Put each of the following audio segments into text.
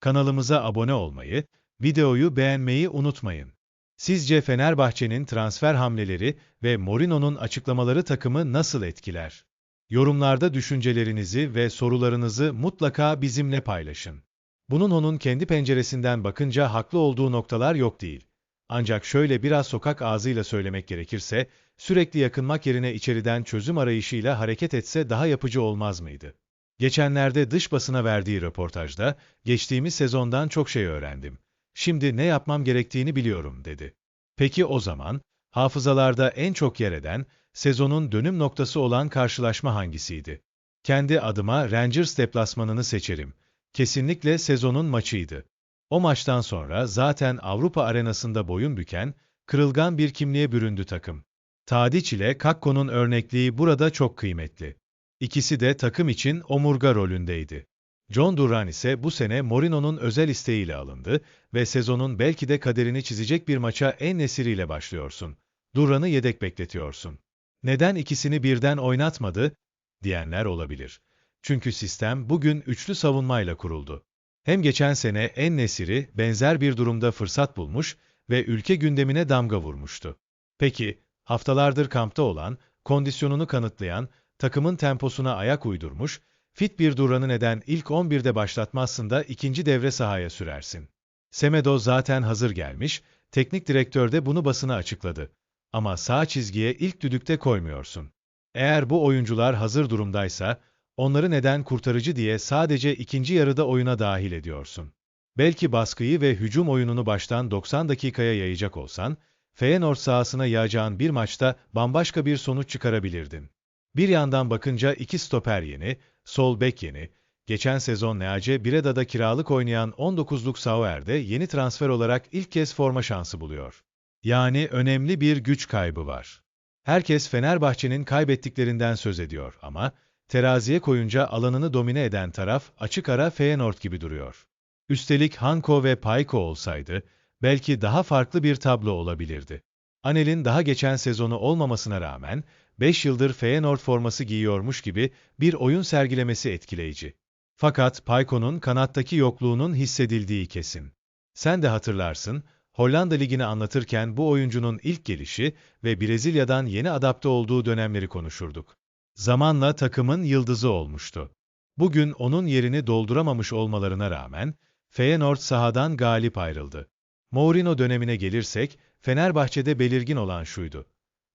Kanalımıza abone olmayı, videoyu beğenmeyi unutmayın. Sizce Fenerbahçe'nin transfer hamleleri ve Mourinho'nun açıklamaları takımı nasıl etkiler? Yorumlarda düşüncelerinizi ve sorularınızı mutlaka bizimle paylaşın. Bunun onun kendi penceresinden bakınca haklı olduğu noktalar yok değil. Ancak şöyle biraz sokak ağzıyla söylemek gerekirse, sürekli yakınmak yerine içeriden çözüm arayışıyla hareket etse daha yapıcı olmaz mıydı? Geçenlerde dış basına verdiği röportajda, geçtiğimiz sezondan çok şey öğrendim. Şimdi ne yapmam gerektiğini biliyorum, dedi. Peki o zaman, hafızalarda en çok yer eden, sezonun dönüm noktası olan karşılaşma hangisiydi? Kendi adıma Rangers deplasmanını seçerim. Kesinlikle sezonun maçıydı. O maçtan sonra zaten Avrupa arenasında boyun büken, kırılgan bir kimliğe büründü takım. Tadiç ile Kakko'nun örnekliği burada çok kıymetli. İkisi de takım için omurga rolündeydi. John Duran ise bu sene Mourinho'nun özel isteğiyle alındı ve sezonun belki de kaderini çizecek bir maça en nesiriyle başlıyorsun. Duran'ı yedek bekletiyorsun. Neden ikisini birden oynatmadı? diyenler olabilir. Çünkü sistem bugün üçlü savunmayla kuruldu. Hem geçen sene En Nesiri benzer bir durumda fırsat bulmuş ve ülke gündemine damga vurmuştu. Peki, haftalardır kampta olan, kondisyonunu kanıtlayan, takımın temposuna ayak uydurmuş, fit bir Duran'ı neden ilk 11'de başlatmazsın da ikinci devre sahaya sürersin? Semedo zaten hazır gelmiş, teknik direktör de bunu basına açıkladı. Ama sağ çizgiye ilk düdükte koymuyorsun. Eğer bu oyuncular hazır durumdaysa, onları neden kurtarıcı diye sadece ikinci yarıda oyuna dahil ediyorsun. Belki baskıyı ve hücum oyununu baştan 90 dakikaya yayacak olsan, Feyenoord sahasına yağacağın bir maçta bambaşka bir sonuç çıkarabilirdin. Bir yandan bakınca iki stoper yeni, sol bek yeni, geçen sezon Neace Bireda'da kiralık oynayan 19'luk Sauer de yeni transfer olarak ilk kez forma şansı buluyor. Yani önemli bir güç kaybı var. Herkes Fenerbahçe'nin kaybettiklerinden söz ediyor ama teraziye koyunca alanını domine eden taraf açık ara Feyenoord gibi duruyor. Üstelik Hanko ve Payko olsaydı belki daha farklı bir tablo olabilirdi. Anel'in daha geçen sezonu olmamasına rağmen 5 yıldır Feyenoord forması giyiyormuş gibi bir oyun sergilemesi etkileyici. Fakat Payko'nun kanattaki yokluğunun hissedildiği kesin. Sen de hatırlarsın, Hollanda Ligi'ni anlatırken bu oyuncunun ilk gelişi ve Brezilya'dan yeni adapte olduğu dönemleri konuşurduk. Zamanla takımın yıldızı olmuştu. Bugün onun yerini dolduramamış olmalarına rağmen, Feyenoord sahadan galip ayrıldı. Mourinho dönemine gelirsek, Fenerbahçe'de belirgin olan şuydu.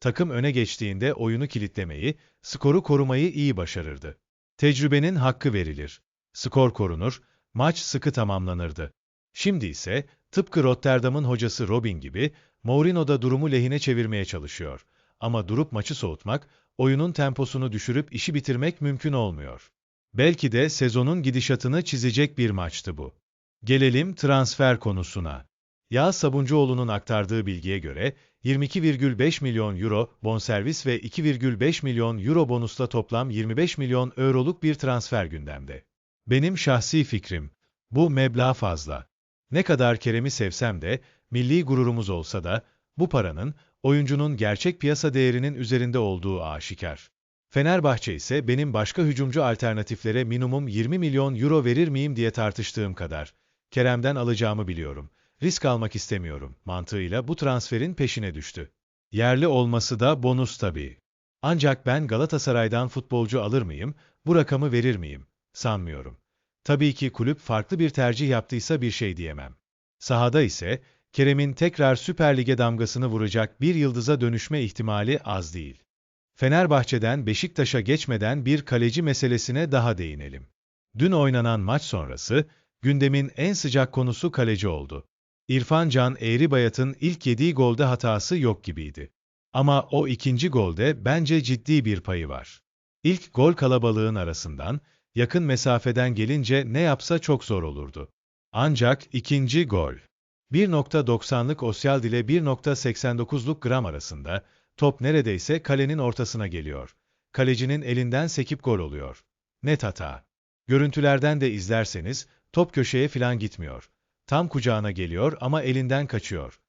Takım öne geçtiğinde oyunu kilitlemeyi, skoru korumayı iyi başarırdı. Tecrübenin hakkı verilir. Skor korunur, maç sıkı tamamlanırdı. Şimdi ise tıpkı Rotterdam'ın hocası Robin gibi Mourinho da durumu lehine çevirmeye çalışıyor. Ama durup maçı soğutmak, oyunun temposunu düşürüp işi bitirmek mümkün olmuyor. Belki de sezonun gidişatını çizecek bir maçtı bu. Gelelim transfer konusuna. Yağız Sabuncuoğlu'nun aktardığı bilgiye göre 22,5 milyon euro bonservis ve 2,5 milyon euro bonusla toplam 25 milyon euroluk bir transfer gündemde. Benim şahsi fikrim, bu meblağ fazla. Ne kadar Kerem'i sevsem de, milli gururumuz olsa da, bu paranın, oyuncunun gerçek piyasa değerinin üzerinde olduğu aşikar. Fenerbahçe ise benim başka hücumcu alternatiflere minimum 20 milyon euro verir miyim diye tartıştığım kadar. Kerem'den alacağımı biliyorum. Risk almak istemiyorum mantığıyla bu transferin peşine düştü. Yerli olması da bonus tabii. Ancak ben Galatasaray'dan futbolcu alır mıyım, bu rakamı verir miyim? Sanmıyorum. Tabii ki kulüp farklı bir tercih yaptıysa bir şey diyemem. Sahada ise Kerem'in tekrar Süper Lig'e damgasını vuracak bir yıldıza dönüşme ihtimali az değil. Fenerbahçe'den Beşiktaş'a geçmeden bir kaleci meselesine daha değinelim. Dün oynanan maç sonrası, gündemin en sıcak konusu kaleci oldu. İrfan Can Eğribayat'ın ilk yediği golde hatası yok gibiydi. Ama o ikinci golde bence ciddi bir payı var. İlk gol kalabalığın arasından, yakın mesafeden gelince ne yapsa çok zor olurdu. Ancak ikinci gol. 1.90'lık Osyal ile 1.89'luk gram arasında, top neredeyse kalenin ortasına geliyor. Kalecinin elinden sekip gol oluyor. Net hata. Görüntülerden de izlerseniz, top köşeye filan gitmiyor. Tam kucağına geliyor ama elinden kaçıyor.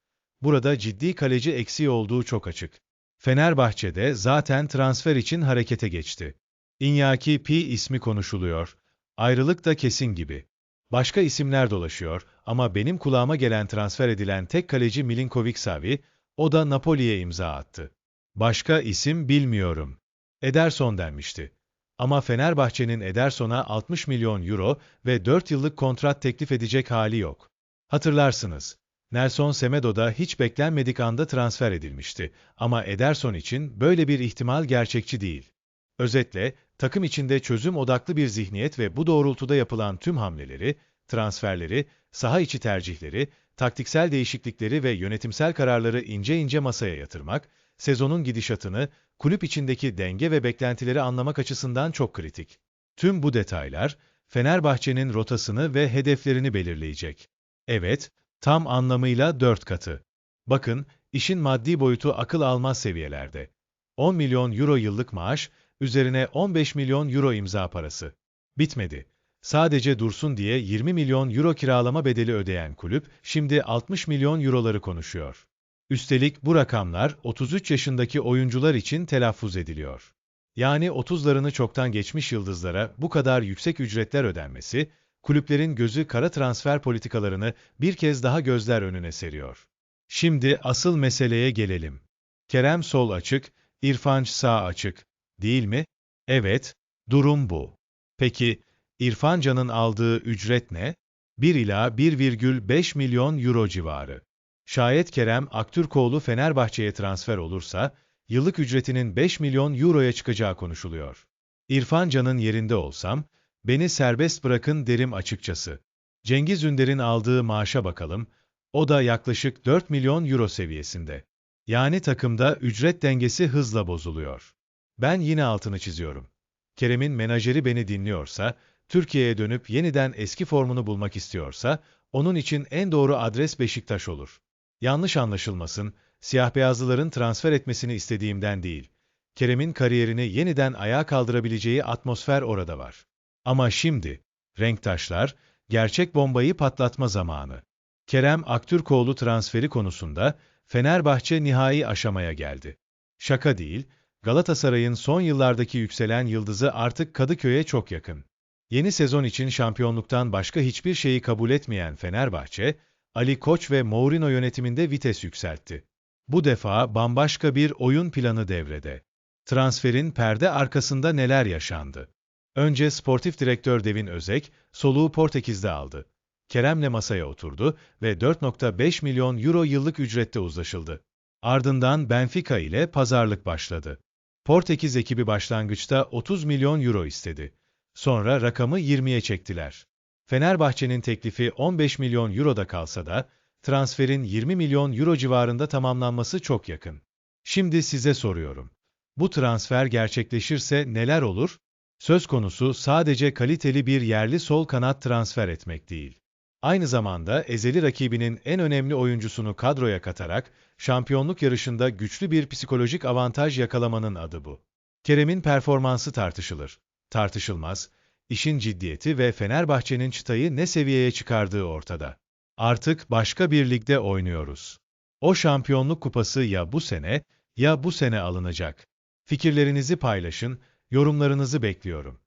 Burada ciddi kaleci eksiği olduğu çok açık. Fenerbahçe'de zaten transfer için harekete geçti. Iñaki P ismi konuşuluyor. Ayrılık da kesin gibi. Başka isimler dolaşıyor ama benim kulağıma gelen transfer edilen tek kaleci Milinkovic-Savic, o da Napoli'ye imza attı. Başka isim bilmiyorum. Ederson denmişti. Ama Fenerbahçe'nin Ederson'a 60 milyon euro ve 4 yıllık kontrat teklif edecek hali yok. Hatırlarsınız. Nelson Semedo da hiç beklenmedik anda transfer edilmişti ama Ederson için böyle bir ihtimal gerçekçi değil. Özetle, takım içinde çözüm odaklı bir zihniyet ve bu doğrultuda yapılan tüm hamleleri, transferleri, saha içi tercihleri, taktiksel değişiklikleri ve yönetimsel kararları ince ince masaya yatırmak, sezonun gidişatını, kulüp içindeki denge ve beklentileri anlamak açısından çok kritik. Tüm bu detaylar, Fenerbahçe'nin rotasını ve hedeflerini belirleyecek. Evet, tam anlamıyla dört katı. Bakın, işin maddi boyutu akıl almaz seviyelerde. 10 milyon euro yıllık maaş, üzerine 15 milyon euro imza parası. Bitmedi. Sadece dursun diye 20 milyon euro kiralama bedeli ödeyen kulüp, şimdi 60 milyon euroları konuşuyor. Üstelik bu rakamlar 33 yaşındaki oyuncular için telaffuz ediliyor. Yani 30'larını çoktan geçmiş yıldızlara bu kadar yüksek ücretler ödenmesi, kulüplerin gözü kara transfer politikalarını bir kez daha gözler önüne seriyor. Şimdi asıl meseleye gelelim. Kerem sol açık, İrfan sağ açık, değil mi? Evet, durum bu. Peki, İrfan Can'ın aldığı ücret ne? 1 ila 1,5 milyon euro civarı. Şayet Kerem Aktürkoğlu Fenerbahçe'ye transfer olursa, yıllık ücretinin 5 milyon euroya çıkacağı konuşuluyor. İrfan Can'ın yerinde olsam, beni serbest bırakın derim açıkçası. Cengiz Ünder'in aldığı maaşa bakalım, o da yaklaşık 4 milyon euro seviyesinde. Yani takımda ücret dengesi hızla bozuluyor. Ben yine altını çiziyorum. Kerem'in menajeri beni dinliyorsa, Türkiye'ye dönüp yeniden eski formunu bulmak istiyorsa, onun için en doğru adres Beşiktaş olur. Yanlış anlaşılmasın, siyah-beyazlıların transfer etmesini istediğimden değil. Kerem'in kariyerini yeniden ayağa kaldırabileceği atmosfer orada var. Ama şimdi, renktaşlar, gerçek bombayı patlatma zamanı. Kerem Aktürkoğlu transferi konusunda Fenerbahçe nihai aşamaya geldi. Şaka değil, Galatasaray'ın son yıllardaki yükselen yıldızı artık Kadıköy'e çok yakın. Yeni sezon için şampiyonluktan başka hiçbir şeyi kabul etmeyen Fenerbahçe, Ali Koç ve Mourinho yönetiminde vites yükseltti. Bu defa bambaşka bir oyun planı devrede. Transferin perde arkasında neler yaşandı? Önce sportif direktör Devin Özek, soluğu Portekiz'de aldı. Kerem'le masaya oturdu ve 4.5 milyon euro yıllık ücrette uzlaşıldı. Ardından Benfica ile pazarlık başladı. Portekiz ekibi başlangıçta 30 milyon euro istedi. Sonra rakamı 20'ye çektiler. Fenerbahçe'nin teklifi 15 milyon euroda kalsa da, transferin 20 milyon euro civarında tamamlanması çok yakın. Şimdi size soruyorum. Bu transfer gerçekleşirse neler olur? Söz konusu sadece kaliteli bir yerli sol kanat transfer etmek değil. Aynı zamanda ezeli rakibinin en önemli oyuncusunu kadroya katarak, şampiyonluk yarışında güçlü bir psikolojik avantaj yakalamanın adı bu. Kerem'in performansı tartışılır. Tartışılmaz, işin ciddiyeti ve Fenerbahçe'nin çıtayı ne seviyeye çıkardığı ortada. Artık başka bir ligde oynuyoruz. O şampiyonluk kupası ya bu sene ya bu sene alınacak. Fikirlerinizi paylaşın, yorumlarınızı bekliyorum.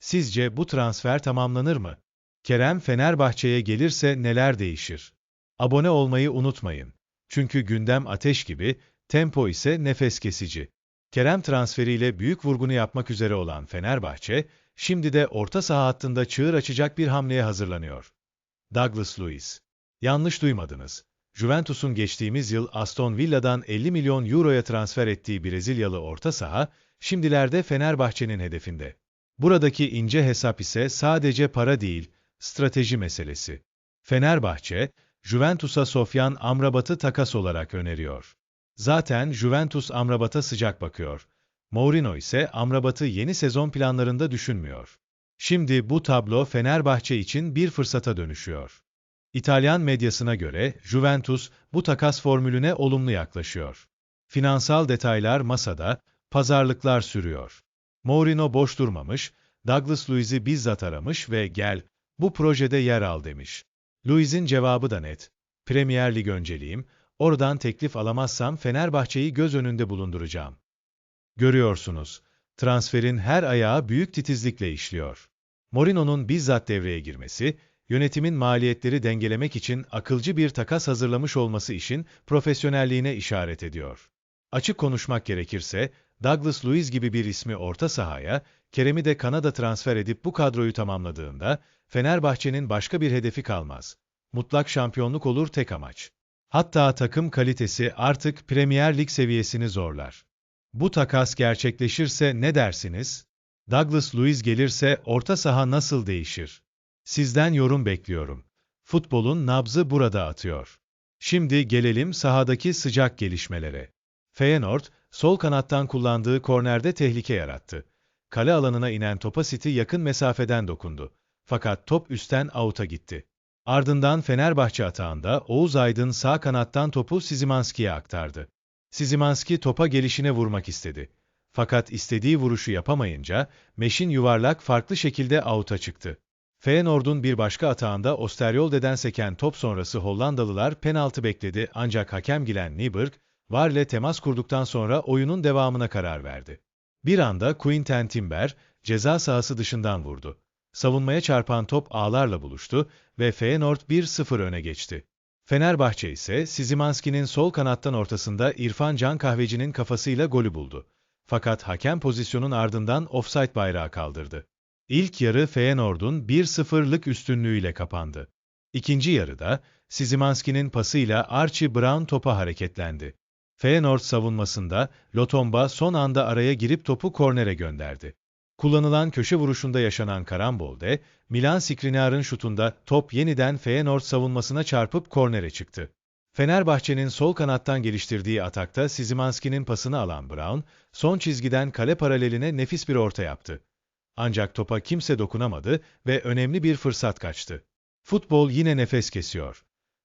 Sizce bu transfer tamamlanır mı? Kerem Fenerbahçe'ye gelirse neler değişir? Abone olmayı unutmayın. Çünkü gündem ateş gibi, tempo ise nefes kesici. Kerem transferiyle büyük vurgunu yapmak üzere olan Fenerbahçe, şimdi de orta saha hattında çığır açacak bir hamleye hazırlanıyor. Douglas Luiz. Yanlış duymadınız. Juventus'un geçtiğimiz yıl Aston Villa'dan 50 milyon euroya transfer ettiği Brezilyalı orta saha, şimdilerde Fenerbahçe'nin hedefinde. Buradaki ince hesap ise sadece para değil, strateji meselesi. Fenerbahçe, Juventus'a Sofyan Amrabat'ı takas olarak öneriyor. Zaten Juventus Amrabat'a sıcak bakıyor. Mourinho ise Amrabat'ı yeni sezon planlarında düşünmüyor. Şimdi bu tablo Fenerbahçe için bir fırsata dönüşüyor. İtalyan medyasına göre Juventus bu takas formülüne olumlu yaklaşıyor. Finansal detaylar masada, pazarlıklar sürüyor. Mourinho boş durmamış, Douglas Luiz'i bizzat aramış ve gel, bu projede yer al demiş. Luiz'in cevabı da net. Premier Lig önceliğim, oradan teklif alamazsam Fenerbahçe'yi göz önünde bulunduracağım. Görüyorsunuz, transferin her ayağı büyük titizlikle işliyor. Mourinho'nun bizzat devreye girmesi, yönetimin maliyetleri dengelemek için akılcı bir takas hazırlamış olması işin profesyonelliğine işaret ediyor. Açık konuşmak gerekirse, Douglas Luiz gibi bir ismi orta sahaya, Kerem'i de Kanada transfer edip bu kadroyu tamamladığında, Fenerbahçe'nin başka bir hedefi kalmaz. Mutlak şampiyonluk olur tek amaç. Hatta takım kalitesi artık Premier Lig seviyesini zorlar. Bu takas gerçekleşirse ne dersiniz? Douglas Luiz gelirse orta saha nasıl değişir? Sizden yorum bekliyorum. Futbolun nabzı burada atıyor. Şimdi gelelim sahadaki sıcak gelişmelere. Feyenoord, sol kanattan kullandığı kornerde tehlike yarattı. Kale alanına inen topa City yakın mesafeden dokundu. Fakat top üstten avuta gitti. Ardından Fenerbahçe atağında Oğuz Aydın sağ kanattan topu Sizimanski'ye aktardı. Sizimanski topa gelişine vurmak istedi. Fakat istediği vuruşu yapamayınca Meş'in yuvarlak farklı şekilde avuta çıktı. Feyenoord'un bir başka atağında Osterwolde'den seken top sonrası Hollandalılar penaltı bekledi ancak hakem Gilen Nyberg, VAR ile temas kurduktan sonra oyunun devamına karar verdi. Bir anda Quinten Timber, ceza sahası dışından vurdu. Savunmaya çarpan top ağlarla buluştu ve Feyenoord 1-0 öne geçti. Fenerbahçe ise Sizimanski'nin sol kanattan ortasında İrfan Can Kahveci'nin kafasıyla golü buldu. Fakat hakem pozisyonun ardından offside bayrağı kaldırdı. İlk yarı Feyenoord'un 1-0'lık üstünlüğüyle kapandı. İkinci yarıda Sizimanski'nin pasıyla Archie Brown topa hareketlendi. Feyenoord savunmasında Lotomba son anda araya girip topu kornere gönderdi. Kullanılan köşe vuruşunda yaşanan karambolde, Milan Skriniar'ın şutunda top yeniden Feyenoord savunmasına çarpıp kornere çıktı. Fenerbahçe'nin sol kanattan geliştirdiği atakta Sizimanski'nin pasını alan Brown, son çizgiden kale paraleline nefis bir orta yaptı. Ancak topa kimse dokunamadı ve önemli bir fırsat kaçtı. Futbol yine nefes kesiyor.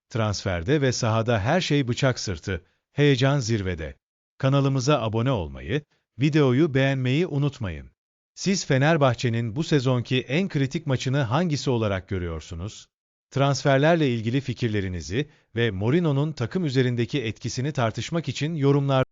Transferde ve sahada her şey bıçak sırtı, heyecan zirvede. Kanalımıza abone olmayı, videoyu beğenmeyi unutmayın. Siz Fenerbahçe'nin bu sezonki en kritik maçını hangisi olarak görüyorsunuz? Transferlerle ilgili fikirlerinizi ve Mourinho'nun takım üzerindeki etkisini tartışmak için yorumlar